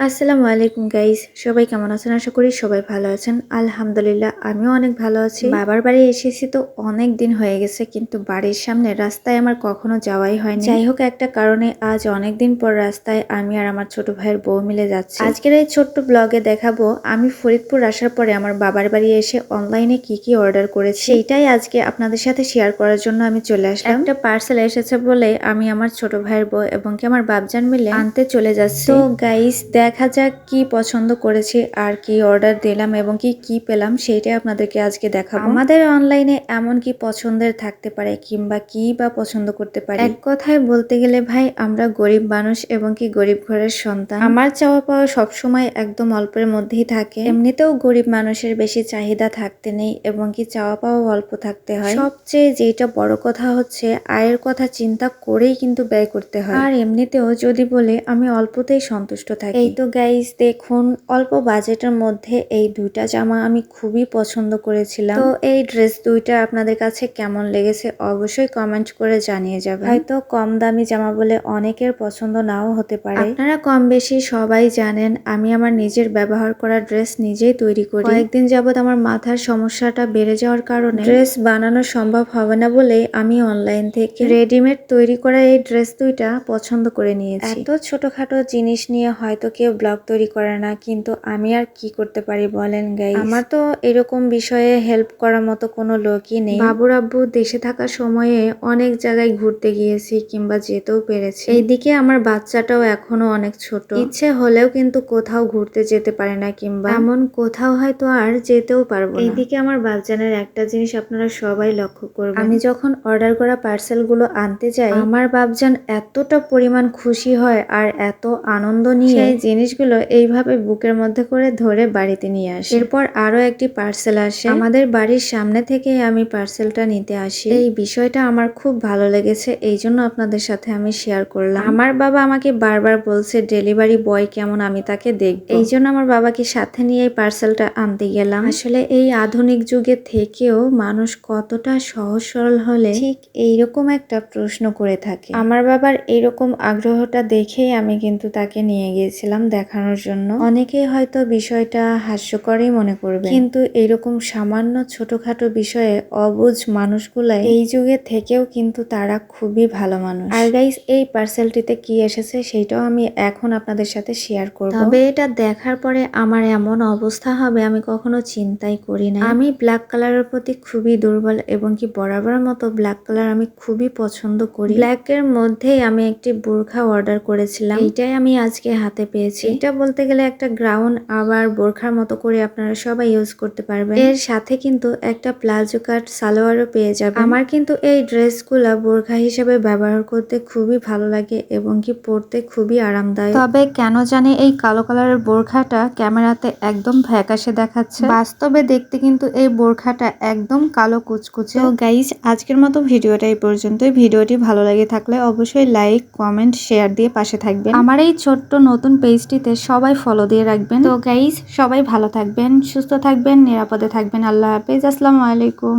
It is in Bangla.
আসসালামু আলাইকুম গাইস সবাই কেমন আছেন? আশা করি সবাই ভালো আছেন। আলহামদুলিল্লাহ আমিও অনেক ভালো আছি। বাবার বাড়ি এসেছি তো অনেক দিন হয়ে গেছে কিন্তু বাড়ির সামনে রাস্তায় আমার কখনো যাওয়াই হয়নি। যাই হোক একটা কারণে আজ অনেক দিন পর রাস্তায় আমি আর আমার ছোট ভাইয়ের বউ মিলে যাচ্ছি। আজকের এই ছোট্ট ব্লগে দেখাবো আমি ফরিদপুর আসার পরে আমার বাবার বাড়ি এসে অনলাইনে কি কি অর্ডার করেছি। সেইটাই আজকে আপনাদের সাথে শেয়ার করার জন্য আমি চলে আসলাম। একটা পার্সেল এসেছে বলে আমি আমার ছোট ভাইয়ের বউ এবং কি আমার বাবজান মিলে আনতে চলে যাচ্ছি। তো গাইস দেখা যাক কি পছন্দ করেছি আর কি অর্ডার দিলাম এবং কি কি পেলাম সেইটাই আপনাদেরকে আজকে দেখাবো। আমাদের অনলাইনে এমন কি পছন্দের থাকতে পারে কিংবা কি বা পছন্দ করতে পারে? এক কথায় বলতে গেলে ভাই আমরা গরিব মানুষ এবং কি গরিব ঘরের সন্তান। আমার চাওয়া পাওয়া সবসময় একদম অল্পের মধ্যেই থাকে। এমনিতেও গরিব মানুষের বেশি চাহিদা থাকতে নেই এবং কি চাওয়া পাওয়া অল্প থাকতে হয়। সবচেয়ে যেটা বড় কথা হচ্ছে আয়ের কথা চিন্তা করেই কিন্তু ব্যয় করতে হয়। আর এমনিতেও যদি বলে আমি অল্পতেই সন্তুষ্ট থাকি। এই তো গাইস দেখুন অল্প বাজেটের মধ্যে এই দুইটা জামা আমি খুবই পছন্দ করেছিলাম। তো এই ড্রেস দুইটা আপনাদের কাছে কেমন লেগেছে অবশ্যই কমেন্ট করে জানিয়ে যাবেন। হয়তো কম দামি জামা বলে অনেকের পছন্দ নাও হতে পারে। আপনারা কম বেশি সবাই জানেন আমি আমার নিজের ব্যবহার করা ড্রেস নিজেই তৈরি করি। কয়েকদিন যাবত আমার মাথার সমস্যাটা বেড়ে যাওয়ার কারণে ড্রেস বানানো সম্ভব হবে না বলে আমি অনলাইন থেকে রেডিমেড তৈরি করা এই ড্রেস দুইটা পছন্দ করে নিয়েছি। এত ছোটখাটো জিনিস নিয়ে হয়তো কেউ ব্লগ তৈরি করে না কিন্তু আমি আর কি করতে পারি বলেন গাই আমার তো এরকম বিষয়ে হেল্প করার মতো কোনো লোকই নেই। বাবুর আব্বু দেশে থাকা সময়ে অনেক জায়গায় ঘুরতে গিয়েছি কিংবা যেতেও পেরেছি। এইদিকে আমার বাচ্চাটাও এখনও অনেক ছোট। ইচ্ছে হলেও কিন্তু কোথাও ঘুরতে যেতে পারে না কিংবা এমন কোথাও হয়তো আর যেতেও পারব এইদিকে আমার বাচ্চানের একটা জিনিস আপনারা সবাই লক্ষ্য করবেন। আমি যখন অর্ডার করা পার্সেলগুলো আনতে যাই, আমার বাবজান এতটা পরিমাণ খুশি হয় আর এত আনন্দ নিয়ে সেই জিনিসগুলো এইভাবে বুকের মধ্যে করে ধরে বাড়িতে নিয়ে আসে। এরপর আরও একটি পার্সেল আসে। আমাদের বাড়ির সামনে থেকে আমি পার্সেলটা নিতে আসি। এই বিষয়টা আমার খুব ভালো লেগেছে এই জন্য আপনাদের সাথে আমি শেয়ার করলাম। আমার বাবা আমাকে বারবার বলছে ডেলিভারি বয় কেমন আমি তাকে দেখব। এই জন্য আমার বাবাকে সাথে নিয়ে এই পার্সেলটা আনতে গেলাম। আসলে এই আধুনিক যুগে থেকেও মানুষ কতটা সহজ সরল হলে ঠিক এইরকম একটা প্রশ্ন করে থাকে। আমার বাবার এইরকম আগ্রহটা দেখেই আমি কিন্তু তাকে নিয়ে গিয়েছিলাম দেখানোর জন্য। অনেকেই হয়তো বিষয়টা হাস্যকরই মনে করবে। কিন্তু এইরকম সামান্য ছোটখাটো বিষয়ে অবুঝ মানুষগুলাই এই যুগে থেকেও কিন্তু তারা খুবই ভালো মানুষ। আর গাইস এই পার্সেলটিতে কি এসেছে সেইটাও আমি এখন আপনাদের সাথে শেয়ার করব। তবে এটা দেখার পরে আমার এমন অবস্থা হবে আমি কখনো চিন্তাই করি না আমি ব্ল্যাক কালারের প্রতি খুবই দুর্বল এবং কি বরাবর মতো ব্ল্যাক কালার আমি খুবই পছন্দ করি। ব্ল্যাক এর মধ্যেই আমি একটি বোরখা অর্ডার করেছিলাম। এটাই আমি আজকে হাতে পেয়েছি। এটা বলতে গেলে একটা গ্রাউন্ড আবার বোরখার মতো করে আপনারা সবাই ইউজ করতে পারবেন। এর সাথে কিন্তু একটা প্লাজো কাট সালোয়ারও পেয়ে যাবে আমার কিন্তু এই ড্রেসগুলা বোরখা হিসেবে ব্যবহার করতে খুবই ভালো লাগে এবং কি পরতে খুবই আরামদায়ক। তবে কেন জানি এই কালো কালারের বোরখাটা ক্যামেরাতে একদম ফ্যাকাশে দেখাচ্ছে। বাস্তবে দেখতে কিন্তু এই বোরখাটা একদম কালো কুচকুচে। তো গাইস আজকের মতো ভিডিওটা এই পর্যন্তই। ভিডিওটি ভালো লাগে থাকলে অবশ্যই লাইক কমেন্ট শেয়ার দিয়ে পাশে থাকবেন। আমার এই ছোট্ট নতুন পেজটিতে সবাই ফলো দিয়ে রাখবেন। তো গাইস সবাই ভালো থাকবেন সুস্থ থাকবেন নিরাপদে থাকবেন। আল্লাহ হাফিজ। আসসালামু আলাইকুম।